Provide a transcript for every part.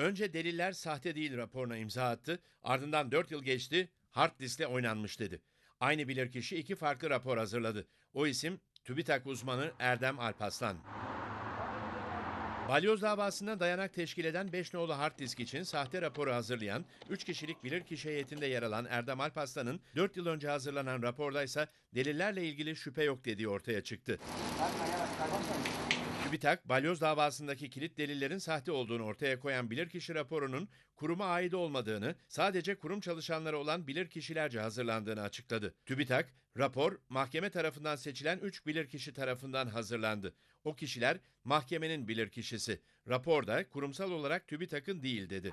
Önce deliller sahte değil raporuna imza attı. Ardından 4 yıl geçti, hard diskle oynanmış dedi. Aynı bilirkişi iki farklı rapor hazırladı. O isim TÜBİTAK uzmanı Erdem Alpaslan. Balyoz davasında dayanak teşkil eden 5 nolu hard disk için sahte raporu hazırlayan 3 kişilik bilirkişi heyetinde yer alan Erdem Alpaslan'ın 4 yıl önce hazırlanan raporda ise delillerle ilgili şüphe yok dediği ortaya çıktı. TÜBİTAK, balyoz davasındaki kilit delillerin sahte olduğunu ortaya koyan bilirkişi raporunun kuruma ait olmadığını, sadece kurum çalışanları olan bilirkişilerce hazırlandığını açıkladı. TÜBİTAK, rapor mahkeme tarafından seçilen 3 bilirkişi tarafından hazırlandı. O kişiler mahkemenin bilirkişisi. Raporda kurumsal olarak TÜBİTAK'ın değil dedi.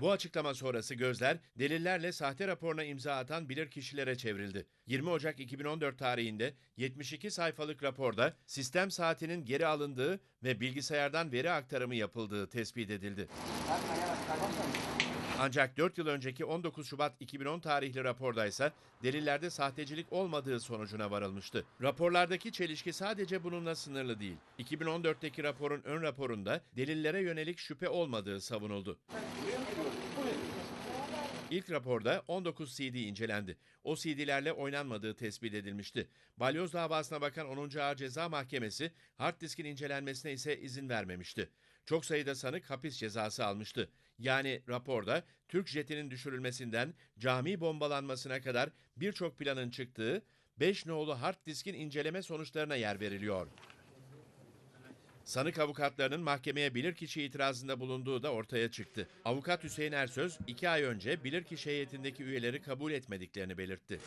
Bu açıklama sonrası gözler delillerle sahte raporuna imza atan bilirkişilere çevrildi. 20 Ocak 2014 tarihinde 72 sayfalık raporda sistem saatinin geri alındığı ve bilgisayardan veri aktarımı yapıldığı tespit edildi. Ancak 4 yıl önceki 19 Şubat 2010 tarihli rapordaysa delillerde sahtecilik olmadığı sonucuna varılmıştı. Raporlardaki çelişki sadece bununla sınırlı değil. 2014'teki raporun ön raporunda delillere yönelik şüphe olmadığı savunuldu. İlk raporda 19 CD incelendi. O CD'lerle oynanmadığı tespit edilmişti. Balyoz davasına bakan 10. Ağır Ceza Mahkemesi hard diskin incelenmesine ise izin vermemişti. Çok sayıda sanık hapis cezası almıştı. Yani raporda Türk jetinin düşürülmesinden cami bombalanmasına kadar birçok planın çıktığı 5 nolu hard diskin inceleme sonuçlarına yer veriliyor. Sanık avukatlarının mahkemeye bilirkişi itirazında bulunduğu da ortaya çıktı. Avukat Hüseyin Ersöz, iki ay önce bilirkişi heyetindeki üyeleri kabul etmediklerini belirtti.